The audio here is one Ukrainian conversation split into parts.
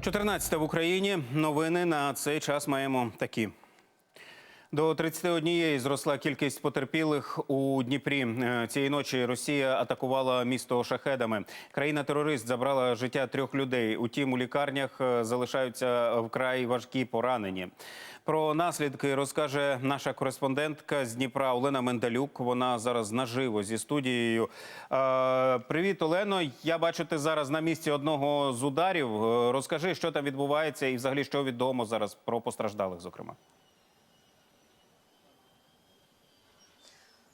14 в Україні. Новини на цей час маємо такі. До 31 зросла кількість потерпілих у Дніпрі. Е, Цієї ночі Росія атакувала місто шахедами. Країна-терорист забрала життя трьох людей. Утім, у лікарнях е, залишаються вкрай важкі поранені. Про наслідки розкаже наша кореспондентка з Дніпра Олена Мендалюк. Вона зараз наживо зі студією. Е, Привіт, Олено. Я бачу, ти зараз на місці одного з ударів. Розкажи, що там відбувається, і взагалі що відомо зараз про постраждалих, зокрема.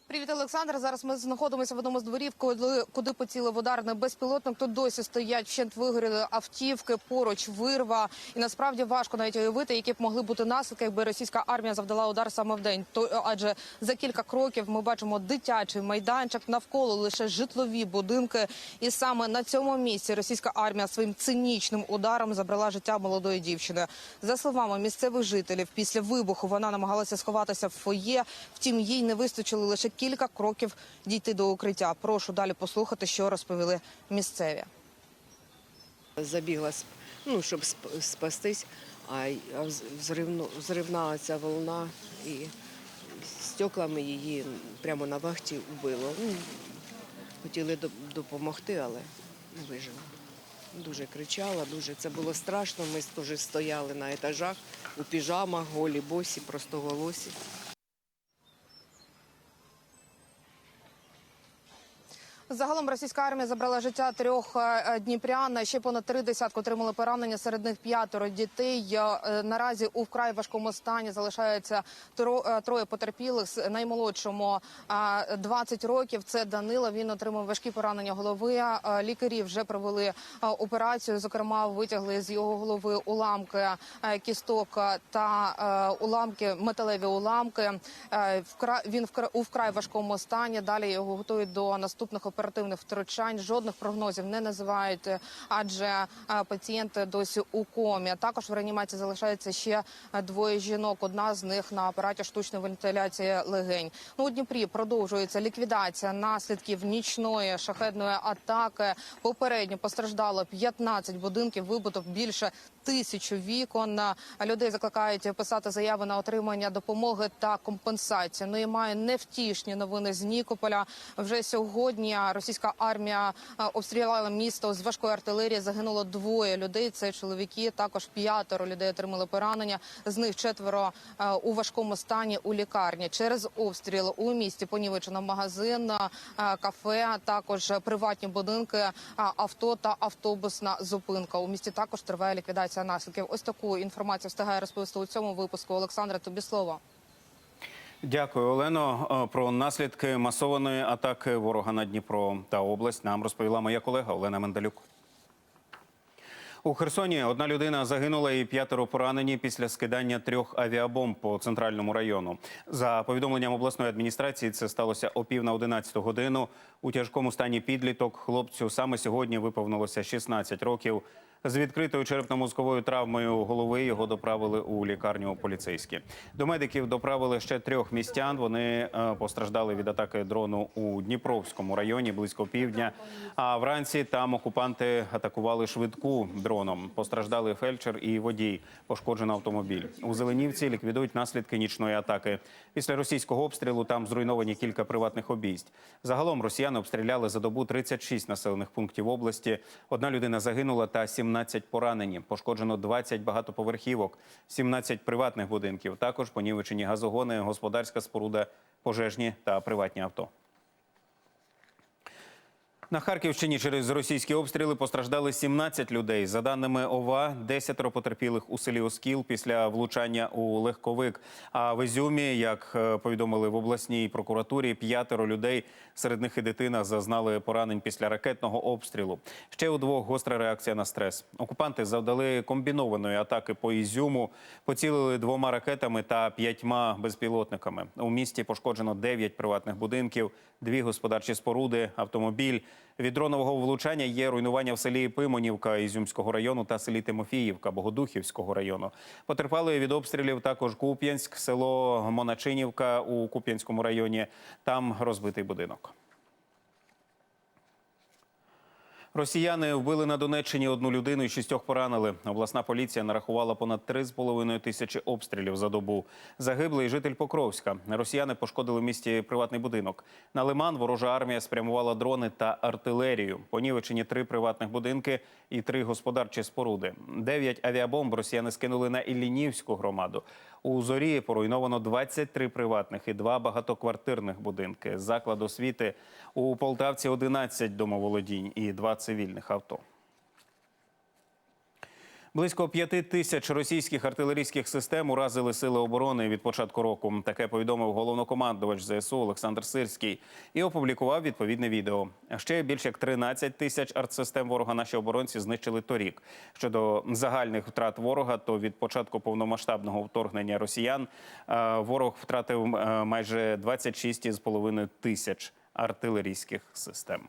Привіт, Олександр. Зараз ми знаходимося в одному з дворів, куди, куди поцілив ударний безпілотник. Тут досі стоять вщент вигоріли автівки, поруч вирва. І насправді важко навіть уявити, які б могли бути наслідки, якби російська армія завдала удар саме в день. То адже за кілька кроків ми бачимо дитячий майданчик навколо лише житлові будинки. І саме на цьому місці російська армія своїм цинічним ударом забрала життя молодої дівчини. За словами місцевих жителів, після вибуху вона намагалася сховатися в фоє. Втім, їй не вистачило лише кілька кроків дійти до укриття. Прошу далі послухати, що розповіли місцеві. Забігла, ну, щоб спастись, а взривну- взривна ця волна і стеклами її прямо на вахті вбило. Ну, хотіли допомогти, але не вижила. Дуже кричала, дуже це було страшно. Ми теж стояли на етажах у піжамах, голі босі, просто голосі. Загалом російська армія забрала життя трьох е, дніпрян. Ще понад три десятки отримали поранення. Серед них п'ятеро дітей. Е, Наразі у вкрай важкому стані залишається е, троє потерпілих. Наймолодшому е, 20 років. Це Данила. Він отримав важкі поранення голови. Е, Лікарі вже провели е, операцію. Зокрема, витягли з його голови уламки е, кісток е, та е, уламки, металеві уламки. Е, Він у вкрай важкому стані. Далі його готують до наступних оперативних втручань. Жодних прогнозів не називають, е, адже е, пацієнт досі у комі. Також в реанімації залишається ще е, двоє жінок. Одна з них на апараті штучної вентиляції легень. Ну у Дніпрі продовжується ліквідація наслідків нічної шахедної атаки. Попередньо постраждало 15 будинків, вибито більше тисячу вікон. Людей закликають писати заяви на отримання допомоги та компенсації. Ну і маю невтішні новини з Нікополя. Вже сьогодні російська армія е, обстріляла місто з важкої артилерії. Загинуло двоє людей. Це чоловіки. Також п'ятеро людей отримали поранення. З них четверо е, у важкому стані у лікарні. Через обстріл у місті понівечено магазин, е, кафе, також приватні будинки, авто та автобусна зупинка. У місті також триває ліквідація наслідків. Ось таку інформацію встигає розповісти у цьому випуску. Олександра, тобі слово. Дякую, Олено. Е, Про наслідки масованої атаки ворога на Дніпро та область нам розповіла моя колега Олена Мендалюк. У Херсоні одна людина загинула і п'ятеро поранені після скидання трьох авіабомб по центральному району. За повідомленням обласної адміністрації, це сталося о пів на 11 годину. У тяжкому стані підліток хлопцю саме сьогодні виповнилося 16 років. З відкритою черепно-мозковою травмою голови його доправили у лікарню поліцейські. До медиків доправили ще трьох містян. Вони е, постраждали від атаки дрону у Дніпровському районі близько півдня. А вранці там окупанти атакували швидку дроном. Постраждали фельдшер і водій. Пошкоджено автомобіль. У Зеленівці ліквідують наслідки нічної атаки. Після російського обстрілу там зруйновані кілька приватних обійсть. Загалом росіяни обстріляли за добу 36 населених пунктів області. Одна людина загинула та 17 поранені. Пошкоджено 20 багатоповерхівок, 17 приватних будинків. Також понівечені газогони, господарська споруда, пожежні та приватні авто. На Харківщині через російські обстріли постраждали 17 людей. За даними ОВА, 10 потерпілих у селі Оскіл після влучання у легковик. А в Ізюмі, як е, повідомили в обласній прокуратурі, п'ятеро людей, серед них і дитина, зазнали поранень після ракетного обстрілу. Ще у двох гостра реакція на стрес. Окупанти завдали комбінованої атаки по Ізюму, поцілили двома ракетами та п'ятьма безпілотниками. У місті пошкоджено дев'ять приватних будинків, дві господарчі споруди, автомобіль. Від дронового влучання є руйнування в селі Пимонівка Ізюмського району та селі Тимофіївка Богодухівського району. Потерпали від обстрілів також Куп'янськ, село Моначинівка у Куп'янському районі. Там розбитий будинок. Росіяни вбили на Донеччині одну людину і шістьох поранили. Обласна поліція нарахувала понад 3,5 тисячі обстрілів за добу. Загиблий житель Покровська. Росіяни пошкодили в місті приватний будинок. На Лиман ворожа армія спрямувала дрони та артилерію. Понівечені три приватних будинки і три господарчі споруди. Дев'ять авіабомб росіяни скинули на Іллінівську громаду. У зорі поруйновано 23 приватних і два багатоквартирних будинки. Заклад освіти у Полтавці 11 домоволодінь і два цивільних авто. Близько п'яти тисяч російських артилерійських систем уразили сили оборони від початку року. Таке повідомив головнокомандувач ЗСУ Олександр Сирський і опублікував відповідне відео. Ще більше як 13 тисяч артсистем ворога наші оборонці знищили торік. Щодо загальних втрат ворога, то від початку повномасштабного вторгнення росіян е, ворог втратив е, майже 26,5 тисяч артилерійських систем.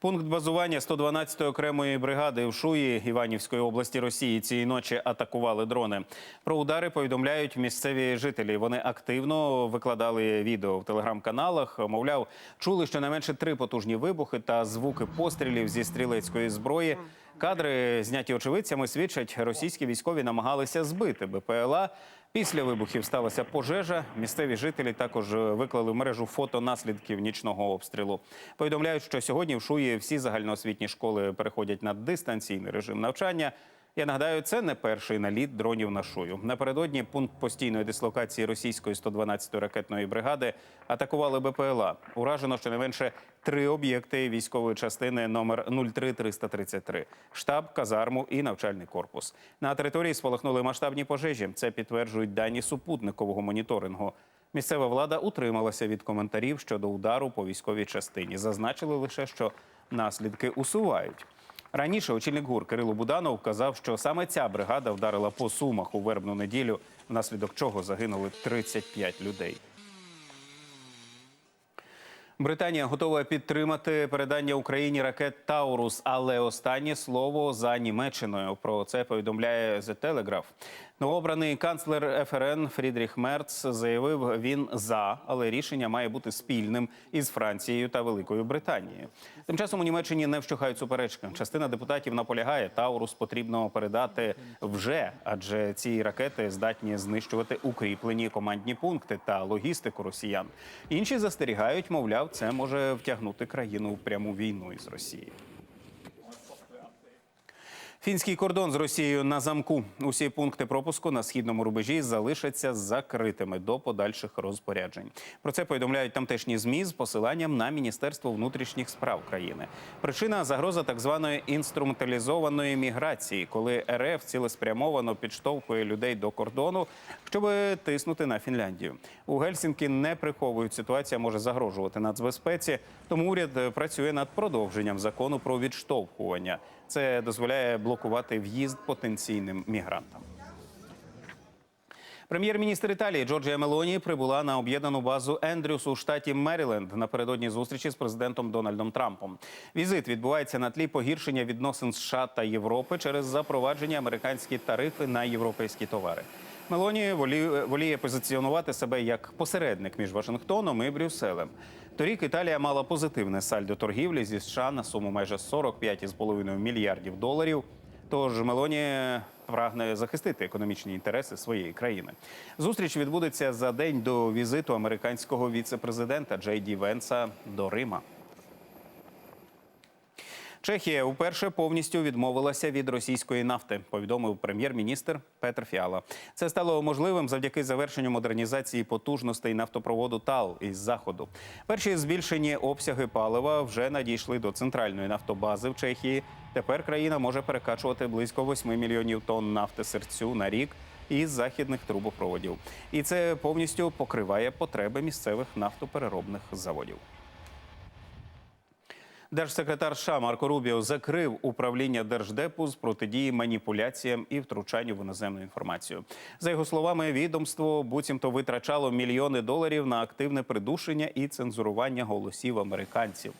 Пункт базування 112-ї окремої бригади в Шуї Іванівської області Росії цієї ночі атакували дрони. Про удари повідомляють місцеві жителі. Вони активно викладали відео в телеграм-каналах. Мовляв, чули щонайменше три потужні вибухи та звуки пострілів зі стрілецької зброї. Кадри, зняті очевидцями, свідчать, російські військові намагалися збити БПЛА. Після вибухів сталася пожежа. Місцеві жителі також виклали в мережу фото наслідків нічного обстрілу. Повідомляють, що сьогодні в Шуї всі загальноосвітні школи переходять на дистанційний режим навчання. Я нагадаю, це не перший наліт дронів на шую. Напередодні пункт постійної дислокації російської 112-ї ракетної бригади атакували БПЛА. Уражено щонайменше три об'єкти військової частини номер 03333 – штаб, казарму і навчальний корпус. На території спалахнули масштабні пожежі. Це підтверджують дані супутникового моніторингу. Місцева влада утрималася від коментарів щодо удару по військовій частині. Зазначили лише, що наслідки усувають. Раніше очільник ГУР Кирило Буданов казав, що саме ця бригада вдарила по сумах у вербну неділю, внаслідок чого загинули 35 людей. Британія готова підтримати передання Україні ракет Таурус, але останнє слово за Німеччиною. Про це повідомляє The Telegraph. Новообраний канцлер ФРН Фрідріх Мерц заявив, він за, але рішення має бути спільним із Францією та Великою Британією. Тим часом у Німеччині не вщухають суперечки. Частина депутатів наполягає, Таурус потрібно передати вже, адже ці ракети здатні знищувати укріплені командні пункти та логістику росіян. Інші застерігають, мовляв, це може втягнути країну в пряму війну із Росією. Фінський кордон з Росією на замку. Усі пункти пропуску на східному рубежі залишаться закритими до подальших розпоряджень. Про це повідомляють тамтешні змі з посиланням на Міністерство внутрішніх справ країни. Причина загроза так званої інструменталізованої міграції, коли РФ цілеспрямовано підштовхує людей до кордону, щоб тиснути на Фінляндію. У Гельсінкі не приховують ситуація може загрожувати нацбезпеці, тому уряд працює над продовженням закону про відштовхування. Це дозволяє блокувати в'їзд потенційним мігрантам. Прем'єр-міністр Італії Джорджія Мелоні прибула на об'єднану базу Ендрюс у штаті Меріленд напередодні зустрічі з президентом Дональдом Трампом. Візит відбувається на тлі погіршення відносин США та Європи через запровадження американські тарифи на європейські товари. Мелоні волі- воліє позиціонувати себе як посередник між Вашингтоном і Брюсселем. Торік Італія мала позитивне сальдо торгівлі зі США на суму майже 45,5 мільярдів доларів. Тож Мелоні прагне захистити економічні інтереси своєї країни. Зустріч відбудеться за день до візиту американського віце-президента Джей Ді Венса до Рима. Чехія вперше повністю відмовилася від російської нафти, повідомив прем'єр-міністр Петр Фіала. Це стало можливим завдяки завершенню модернізації потужностей нафтопроводу ТАЛ із заходу. Перші збільшені обсяги палива вже надійшли до центральної нафтобази в Чехії. Тепер країна може перекачувати близько 8 мільйонів тонн нафти серцю на рік із західних трубопроводів. І це повністю покриває потреби місцевих нафтопереробних заводів. Держсекретар США Марко Рубіо закрив управління держдепу з протидії маніпуляціям і втручанню в іноземну інформацію. За його словами, відомство буцімто витрачало мільйони доларів на активне придушення і цензурування голосів американців.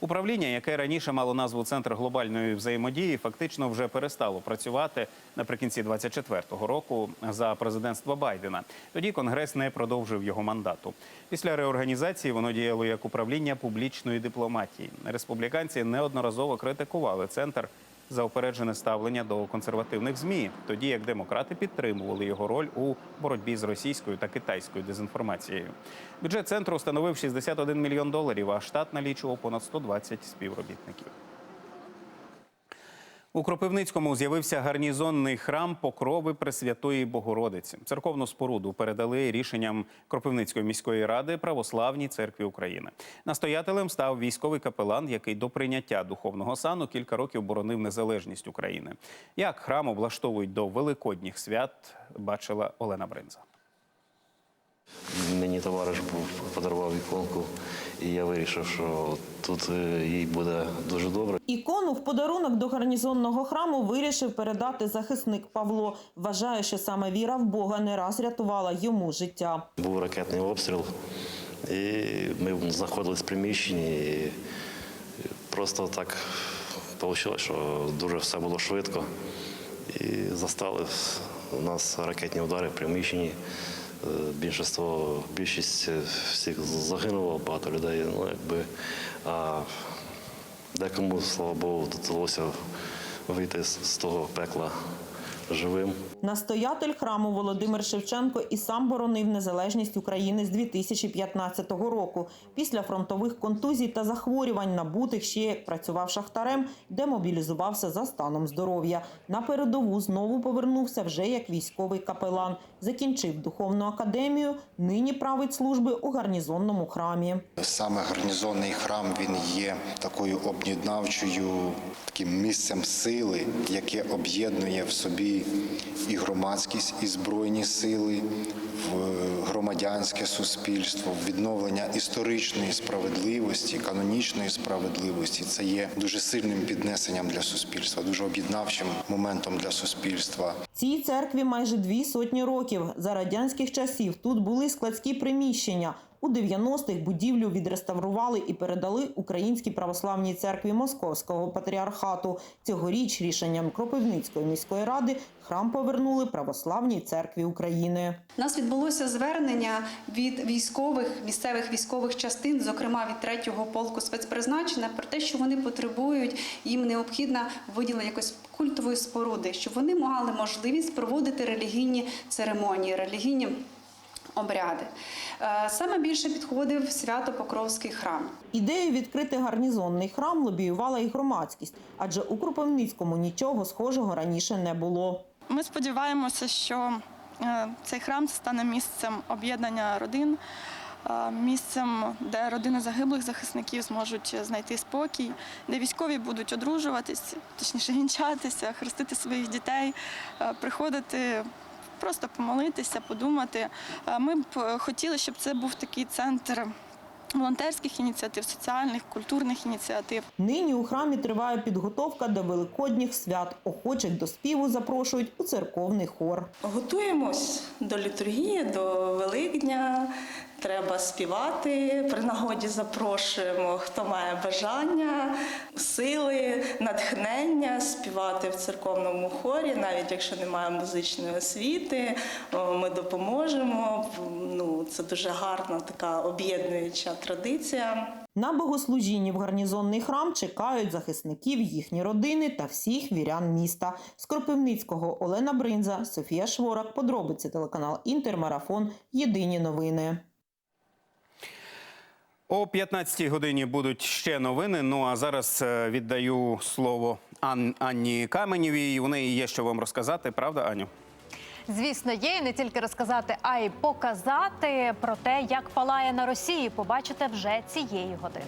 Управління, яке раніше мало назву Центр глобальної взаємодії, фактично вже перестало працювати наприкінці 24-го року за президентства Байдена. Тоді Конгрес не продовжив його мандату. Після реорганізації воно діяло як управління публічної дипломатії. Республіканці неодноразово критикували центр за упереджене ставлення до консервативних змі, тоді як демократи підтримували його роль у боротьбі з російською та китайською дезінформацією. Бюджет центру становив 61 мільйон доларів, а штат налічував понад 120 співробітників. У Кропивницькому з'явився гарнізонний храм Покрови Пресвятої Богородиці. Церковну споруду передали рішенням Кропивницької міської ради Православній церкві України. Настоятелем став військовий капелан, який до прийняття духовного сану кілька років боронив незалежність України. Як храм облаштовують до великодніх свят, бачила Олена Бринза. Мені товариш подарував іконку, і я вирішив, що тут е, їй буде дуже добре. Ікону в подарунок до гарнізонного храму вирішив передати захисник Павло. Вважає, що саме віра в Бога не раз рятувала йому життя. Був ракетний обстріл, і ми знаходились в приміщенні. І просто так вийшло, що дуже все було швидко. І застали у нас ракетні удари в приміщенні. Е, Більшість, більшість всіх загинуло, багато людей. Ну, якби, а декому, слава Богу, вдалося вийти з того пекла живим. Настоятель храму Володимир Шевченко і сам боронив незалежність України з 2015 року. Після фронтових контузій та захворювань, набутих ще працював шахтарем, демобілізувався за станом здоров'я. На передову знову повернувся вже як військовий капелан. Закінчив духовну академію. Нині править служби у гарнізонному храмі. Саме гарнізонний храм він є такою об'єднавчою таким місцем сили, яке об'єднує в собі і громадськість, і збройні сили, в громадянське суспільство, в відновлення історичної справедливості, канонічної справедливості. Це є дуже сильним піднесенням для суспільства, дуже об'єднавчим моментом для суспільства. Цій церкві майже дві сотні років. За радянських часів тут були складські приміщення. У 90-х будівлю відреставрували і передали Українській православній церкві Московського патріархату. Цьогоріч рішенням Кропивницької міської ради храм повернули Православній церкві України. У нас відбулося звернення від військових місцевих військових частин, зокрема від третього полку спецпризначення, про те, що вони потребують, їм необхідно виділення якоїсь культової споруди, щоб вони мали можливість проводити релігійні церемонії, релігійні обряди. Е, Саме більше підходив Свято-Покровський храм. Ідею відкрити гарнізонний храм лобіювала і громадськість, адже у Кропивницькому нічого схожого раніше не було. Ми сподіваємося, що е, цей храм стане місцем об'єднання родин, е, місцем, де родини загиблих захисників зможуть знайти спокій, де військові будуть одружуватись, точніше вінчатися, хрестити своїх дітей, приходити. Просто помолитися, подумати. Е, Ми б е, хотіли, щоб це був такий центр волонтерських ініціатив, соціальних, культурних ініціатив. Нині у храмі триває підготовка до великодніх свят. Охочих до співу запрошують у церковний хор. Готуємось до літургії, до Великдня. Треба співати. При нагоді запрошуємо, хто має бажання, сили, натхнення співати в церковному хорі, навіть якщо немає музичної освіти, ми допоможемо. Ну, це дуже гарна така об'єднуюча традиція. На богослужінні в гарнізонний храм чекають захисників, їхні родини та всіх вірян міста. З Кропивницького Олена Бринза, Софія Шворак. Подробиці телеканал Інтермарафон. Єдині новини. О 15-й годині будуть ще новини. Ну а зараз е, віддаю слово Ан- Анні Каменєвій. У неї є що вам розказати, правда, Аню? Звісно, є і не тільки розказати, а й показати про те, як палає на Росії. Побачите вже цієї години.